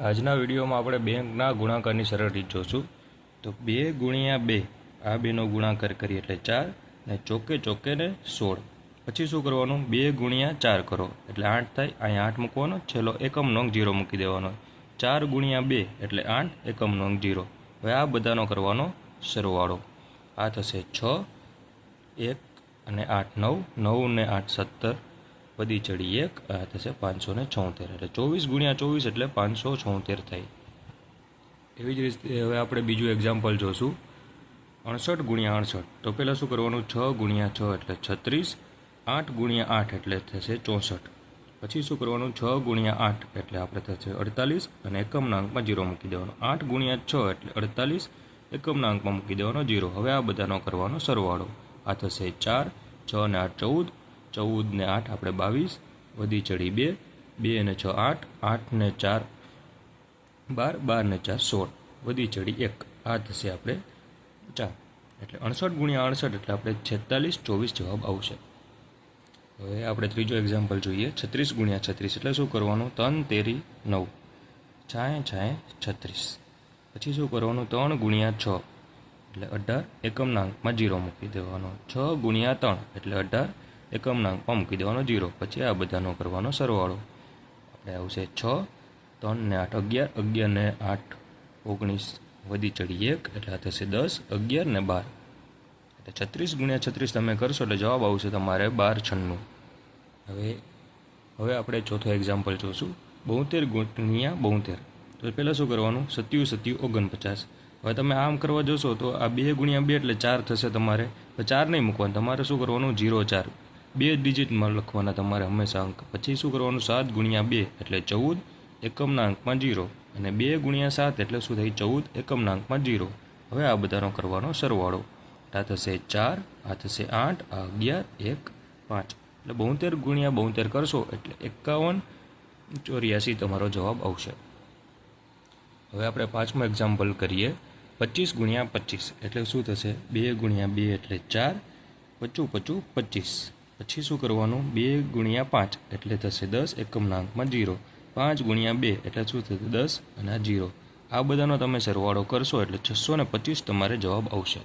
આજના વિડીયોમાં આપણે બેંકના ગુણાકારની સરળ રીત જોશું. તો બે ગુણ્યા બે, આ બેનો ગુણાકાર કરીએ એટલે ચાર, ને ચોકે ચોકે ને સોળ. પછી શું કરવાનું? બે ગુણ્યા ચાર કરો, એટલે આઠ થાય, અહીંયા આઠ મૂકવાનો, છેલ્લો એકમ નોંગ જીરો મૂકી દેવાનો. ચાર ગુણ્યા બે, એટલે આઠ, એકમ નોંગ જીરો હવે આ બધાનો કરવાનો સરવાળો. આ થશે છ, એક અને આઠ, નવ. નવ ને આઠ, સત્તર. વધી ચડી એક, આ થશે પાંચસો ને છોતેર એટલે ચોવીસ ગુણ્યા ચોવીસ એટલે પાંચસો છોતેર થાય. એવી જ રીતે હવે આપણે બીજું એક્ઝામ્પલ જોશું. અડસઠ ગુણ્યા અડસઠ. તો પહેલાં શું કરવાનું? છ ગુણ્યા છ એટલે છત્રીસ. આઠ ગુણ્યા આઠ એટલે થશે ચોસઠ. પછી શું કરવાનું? છ ગુણ્યા આઠ એટલે આપણે થશે અડતાલીસ અને એકમના અંકમાં જીરો મૂકી દેવાનો. આઠ ગુણ્યા છ એટલે અડતાલીસ એકમના અંકમાં મૂકી દેવાનો જીરો. હવે આ બધાનો કરવાનો સરવાળો. આ થશે ચાર, છ ને આઠ ચૌદ ચૌદ ને આઠ, આપણે બાવીસ, વધી ચડી બે બે ને છ આઠ આઠ ને ચાર, બાર બાર ને ચાર સોળ, વધી ચડી એક. આ થશે આપણે ચાર. એટલે અડસઠ ગુણ્યા અડસઠ, એટલે આપણે છેતાલીસ, ચોવીસ જવાબ આવશે. હવે આપણે ત્રીજો એક્ઝામ્પલ જોઈએ. છત્રીસ ગુણ્યા છત્રીસ, એટલે શું કરવાનું? ત્રણ તેરી નવ. છાએ છાએ છત્રીસ. પછી શું કરવાનું? ત્રણ ગુણ્યા છ. એટલે અઢાર, એકમના અંકમાં જીરો મૂકી દેવાનો. છ ગુણ્યા ત્રણ, એટલે અઢાર એકમના મૂકી દેવાનો જીરો. પછી આ બધાનો કરવાનો સરવાળો. આપણે આવશે છ ત્રણ ને આઠ, અગિયાર અગિયાર ને આઠ, ઓગણીસ વધી ચડી એક, એટલે આ થશે દસ, અગિયાર ને બાર. એટલે છત્રીસ ગુણ્યા છત્રીસ તમે કરશો એટલે જવાબ આવશે તમારે બાર છન્નું. હવે હવે આપણે ચોથો એક્ઝામ્પલ જોશું. બોતેર ગુણ્યા બોતેર. તો પહેલાં શું કરવાનું? સત્યુ સત્યુ, ઓગણપચાસ. હવે તમે આમ કરવા જશો તો આ બે ગુણ્યા બે એટલે ચાર થશે તમારે. ચાર નહીં મૂકવાનું. તમારે શું કરવાનું? જીરો ચાર. બે ડિજિટમાં લખવાના તમારે હંમેશા અંક. પછી શું કરવાનું? સાત ગુણ્યા બે એટલે ચૌદ, એકમના અંકમાં જીરો. અને બે ગુણ્યા સાત એટલે શું થાય ચૌદ, એકમના અંકમાં જીરો. હવે આ બધાનો કરવાનો સરવાળો. આ થશે ચાર, આ થશે આઠ, આ અગિયાર, એક, પાંચ. એટલે બોતેર ગુણ્યા બોતેર કરશો એટલે એકાવન ચોર્યાસી તમારો જવાબ આવશે. હવે આપણે પાંચમું એક્ઝામ્પલ કરીએ. પચીસ ગુણ્યા પચીસ એટલે શું થશે? બે ગુણ્યા બે એટલે ચાર. પચું પચું, પચીસ. પછી શું કરવાનું? બે ગુણ્યા પાંચ એટલે થશે દસ એકમના અંકમાં જીરો. પાંચ ગુણ્યા બે એટલે શું થશે? દસ અને આ જીરો. આ બધાનો તમે સરવાળો કરશો એટલે છસો ને પચીસ તમારે જવાબ આવશે.